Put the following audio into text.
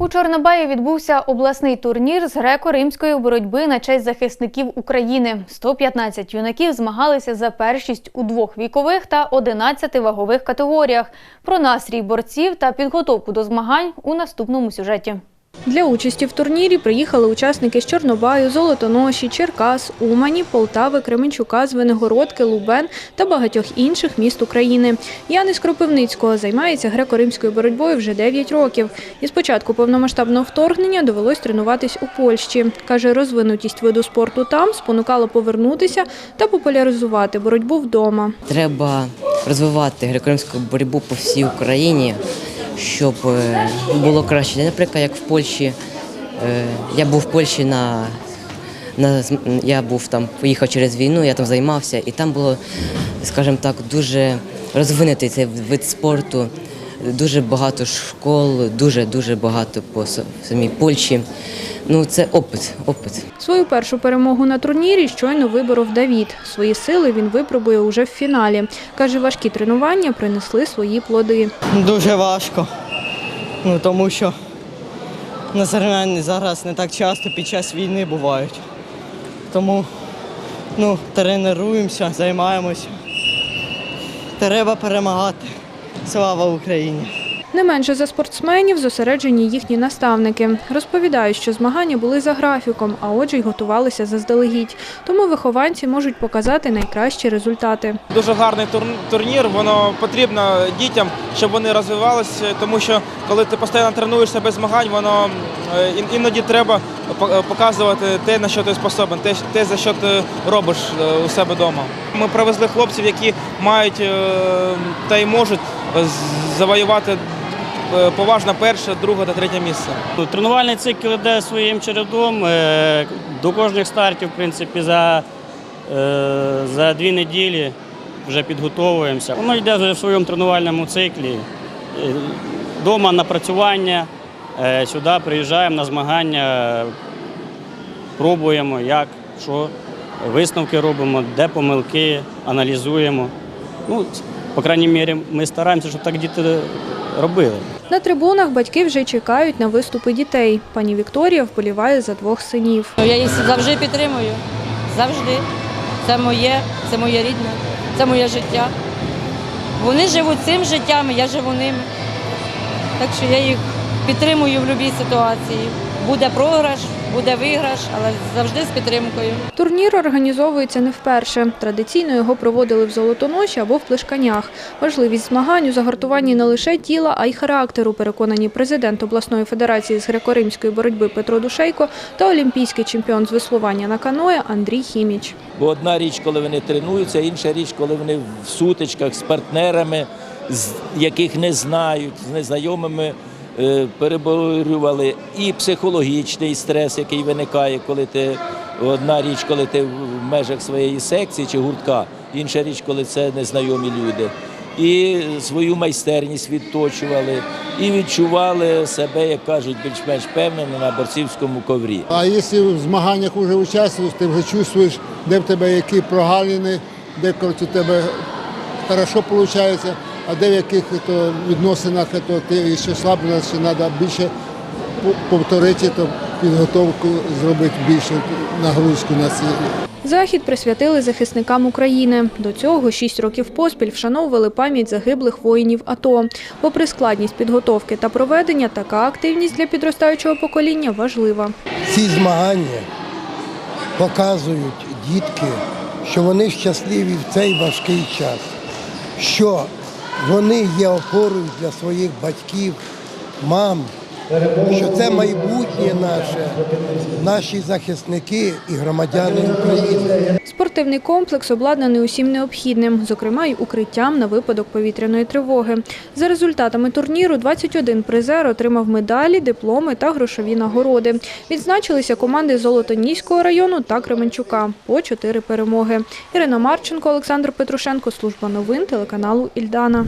У Чорнобаї відбувся обласний турнір з греко-римської боротьби на честь захисників України. 115 юнаків змагалися за першість у двох вікових та 11 вагових категоріях. Про настрій борців та підготовку до змагань у наступному сюжеті. Для участі в турнірі приїхали учасники з Чорнобаю, Золотоноші, Черкас, Умані, Полтави, Кременчука, Звенигородки, Лубен та багатьох інших міст України. Янис Кропивницького займається греко-римською боротьбою вже 9 років. І з початку повномасштабного вторгнення довелось тренуватись у Польщі. Каже, розвинутість виду спорту там спонукала повернутися та популяризувати боротьбу вдома. Треба розвивати греко-римську боротьбу по всій Україні, щоб е, було краще. Наприклад, як в Польщі. е, Я був в Польщі на, на я був там, поїхав через війну, я там займався, і там було, скажімо так, дуже розвинутий цей вид спорту. Дуже багато школ, дуже дуже багато по самій Польщі. Ну, це опит, опит. Свою першу перемогу на турнірі щойно виборов Давід. Свої сили він випробує уже в фіналі. Каже, важкі тренування принесли свої плоди. Дуже важко. Ну, тому що на змагання зараз не так часто під час війни бувають. Тому ну, тренуємося, займаємося. Треба перемагати. Слава Україні! Не менше за спортсменів зосереджені їхні наставники. Розповідають, що змагання були за графіком, а отже й готувалися заздалегідь. Тому вихованці можуть показати найкращі результати. Дуже гарний тур- турнір, воно потрібно дітям, щоб вони розвивалися, тому що коли ти постійно тренуєшся без змагань, воно е, іноді треба е, показувати те, на що ти способен, те, за що ти робиш е, у себе вдома. Ми привезли хлопців, які мають та й можуть завоювати поважно перше, друге та третє місце. Тренувальний цикл йде своїм чередом. Е, До кожних стартів, в принципі, за, е, за дві неділі вже підготовуємося. Воно йде вже в своєму тренувальному циклі. Е, Дома напрацювання, е, сюди приїжджаємо на змагання, пробуємо, як, що, висновки робимо, де помилки, аналізуємо. Ну, по крайній мірі, ми стараємося, щоб так діти робили. На трибунах батьки вже чекають на виступи дітей. Пані Вікторія вболіває за двох синів. Я їх завжди підтримую. Завжди. Це моє, це моє рідне, це моє життя. Вони живуть цим життям, я живу ними. Так що я їх підтримую в будь-якій ситуації. Буде програш, буде виграш, але завжди з підтримкою. Турнір організовується не вперше. Традиційно його проводили в Золотоноші або в Плешканях. Важливість змагань у загартуванні не лише тіла, а й характеру, переконані президент обласної федерації з греко-римської боротьби Петро Душейко та олімпійський чемпіон з веслування на каное Андрій Хіміч. Бо одна річ, коли вони тренуються, інша річ, коли вони в сутичках з партнерами, з яких не знають, з незнайомими переборювали і психологічний стрес, який виникає, коли ти одна річ, коли ти в межах своєї секції чи гуртка, інша річ, коли це незнайомі люди. І свою майстерність відточували, і відчували себе, як кажуть, більш-менш впевнено на борцівському коврі. А якщо в змаганнях вже участвуєш, ти вже чувствуєш, де в тебе які прогалини, де коротше, у тебе хорошо виходить, а де в яких то, відносинах то, ти ще слабо, ще треба більше повторити, то підготовку зробити більше нагрузку на ці. Захід присвятили захисникам України. До цього шість років поспіль вшановували пам'ять загиблих воїнів АТО. Попри складність підготовки та проведення, така активність для підростаючого покоління важлива. ці змагання показують дітки, що вони щасливі в цей важкий час, що вони є опорою для своїх батьків, мам, що це майбутнє наше, наші захисники і громадяни України. Спортивний комплекс обладнаний усім необхідним, зокрема й укриттям на випадок повітряної тривоги. За результатами турніру 21 призер отримав медалі, дипломи та грошові нагороди. Відзначилися команди Золотоніського району та Кременчука по чотири перемоги. Ірина Марченко, Олександр Петрушенко, служба новин телеканалу Ільдана.